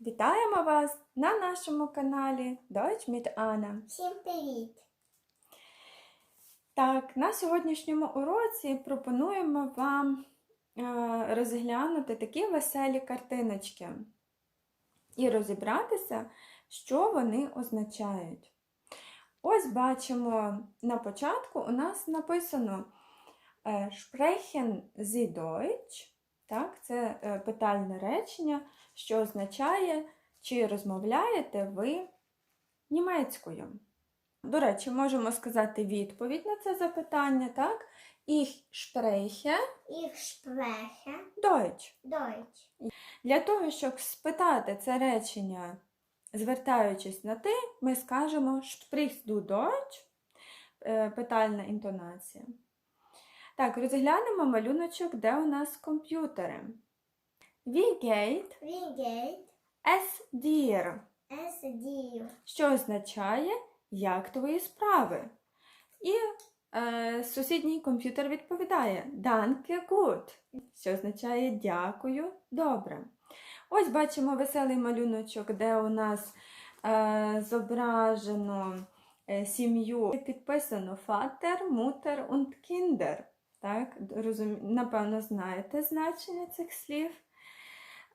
Вітаємо вас на нашому каналі Deutsch mit Anna. Всім привіт! Так, на сьогоднішньому уроці пропонуємо вам е, розглянути такі веселі картиночки і розібратися, що вони означають. Ось бачимо на початку у нас написано е, Sprechen Sie Deutsch. Так, це е, питальне речення, що означає, чи розмовляєте ви німецькою. До речі, можемо сказати відповідь на це запитання, так? Ich spreche Ich spreche Deutsch. Deutsch. Для того, щоб спитати це речення, звертаючись на ти, ми скажемо Sprichst du Deutsch? Е, Питальна інтонація. Так, розглянемо малюночок, де у нас комп'ютери. Geht es dir? es dir? що означає як твої справи. І е, сусідній комп'ютер відповідає Danke gut, що означає дякую, добре. Ось бачимо веселий малюночок, де у нас е, зображено е, сім'ю. Підписано Vater, Mutter und Kinder. Так, розум... Напевно, знаєте значення цих слів.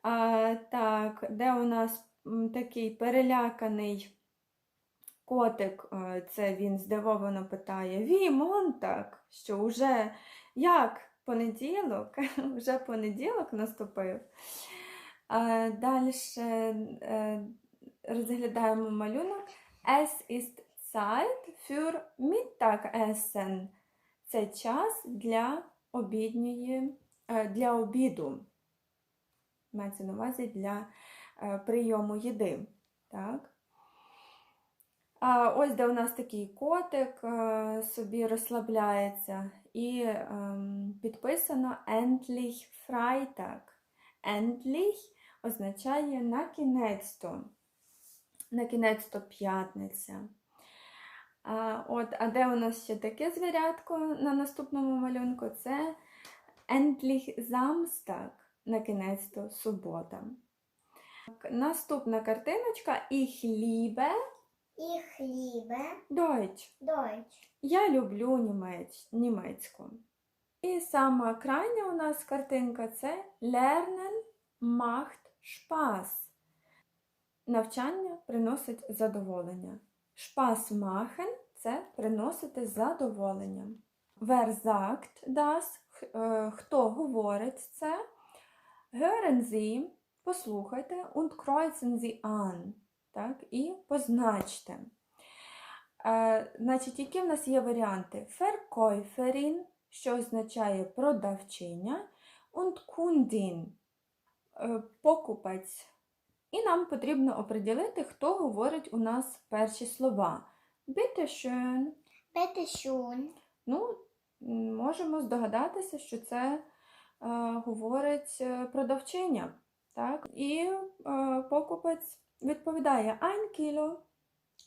А, так, де у нас такий переляканий котик, е, це він здивовано питає: Ві, Монтак, що вже як понеділок, вже понеділок наступив. Далі розглядаємо малюнок. Es ist Zeit für Mittagessen. Це час для обідньої, е, для обіду. Мається на увазі для е, прийому їди. Так? А ось де у нас такий котик е, собі розслабляється, і ем, підписано Endlich Freitag. Endlich означає на кінець-то. На кінець-то п'ятниця. А, от, а де у нас ще таке звірятко на наступному малюнку? Це Endlich Samstag. На кінець-то субота. Наступна картиночка Ich liebe Ich liebe Deutsch. Deutsch. Я люблю німець, німецьку. І сама крайня у нас картинка це Lernen macht Spaß. Навчання приносить задоволення. Spaß це приносити задоволення. Wer sagt das? Хто говорить це? Hören Sie – послухайте und kreuzen Sie an. Так, і позначте. Е, значить, які в нас є варіанти? Verkäuferin, що означає продавчиня, und е, покупець. І нам потрібно оприділити, хто говорить у нас перші слова. Bitte schön. Bitte schön. Ну, можемо здогадатися, що це е, говорить е, продавчиня. Так? І е, покупець відповідає ein Kilo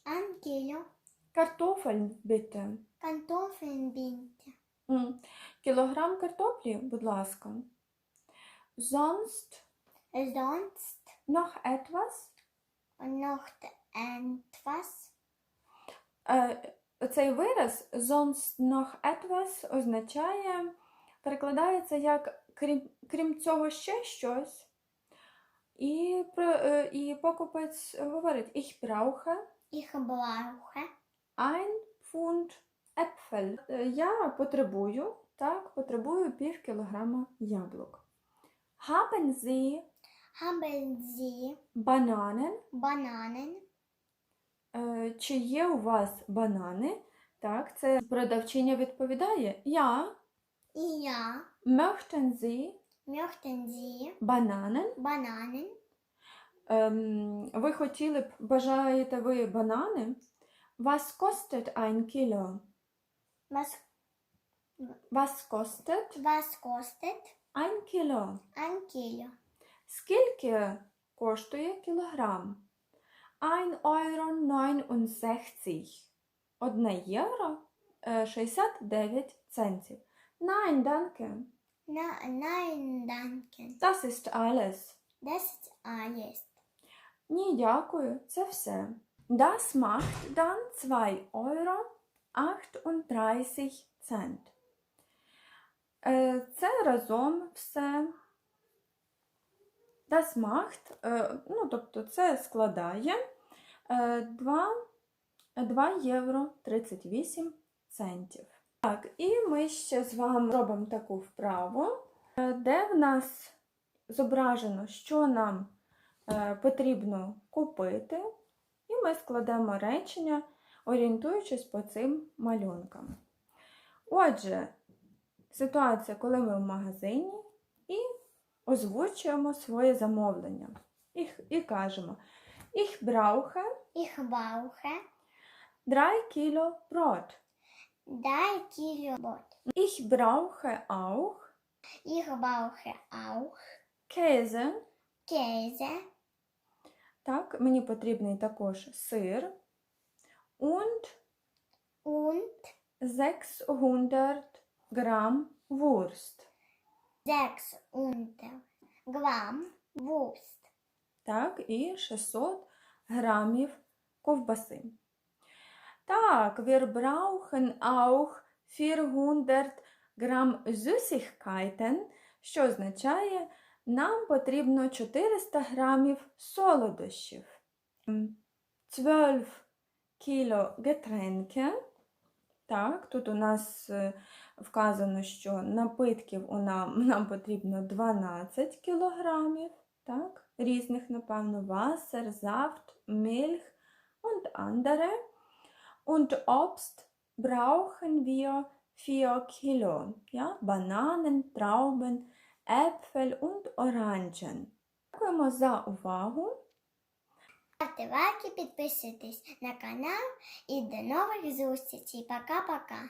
Ein Kilo Kartoffeln, bitte. Kartoffeln bitte. М, Кілограм картоплі, будь ласка. Sonst Sonst noch etwas? noch etwas? Е, Цей вираз sonst noch etwas означає, перекладається як крім, крім цього ще щось. І, е, і покупець говорить Ich brauche Ich brauche ein Pfund Äpfel. Е, Я потребую, так, потребую пів кілограма яблук. Haben Sie haben Sie Bananen? Bananen? Е, Чи є у вас банани? Так, це продавчиня відповідає. Я. Ja. Möchten Sie Möchten Sie Bananen? Bananen? Ем, ви хотіли б, бажаєте ви банани? Was kostet ein Kilo? Was, Was kostet was kostet ein Kilo? ein Kilo? Скільки коштує кілограм? 1 euro 69. 1 євро е, 69 центів. Nein, danke. Na, nein, danke. Das ist alles. Das ist alles. Ні, дякую, це все. Das macht dann 2 Euro 38 Cent. Е, Це разом все. Das macht, е, ну, тобто це складає е, 2, 2 євро 38 центів. Так, і ми ще з вами робимо таку вправу, е, де в нас зображено, що нам потрібно купити, і ми складемо речення, орієнтуючись по цим малюнкам. Отже, ситуація, коли ми в магазині і озвучуємо своє замовлення. І, і кажемо: Ich brauche Ich brauche 3 Kilo Brot. 3 Kilo Brot. Ich brauche auch Ich brauche auch Käse. Käse Так, мені потрібний також сир. Und und 600 грам Wurst. 600 Gramm Wurst. Так, і 600 грамів ковбаси. Так, wir brauchen auch 400 грам Süßigkeiten, що означає, нам потрібно 400 грамів солодощів. 12 кіло Getränke. Так, тут у нас е, вказано, що напитків нам, нам потрібно 12 кілограмів, так, різних, напевно, Wasser, Saft, Milch und andere. Und Obst brauchen wir 4 Kilo, ja, Bananen, Trauben, Äpfel und Orangen. Дякуємо за увагу. Ставте лайки, підписуйтесь на канал і до нових зустрічей. Пока-пока.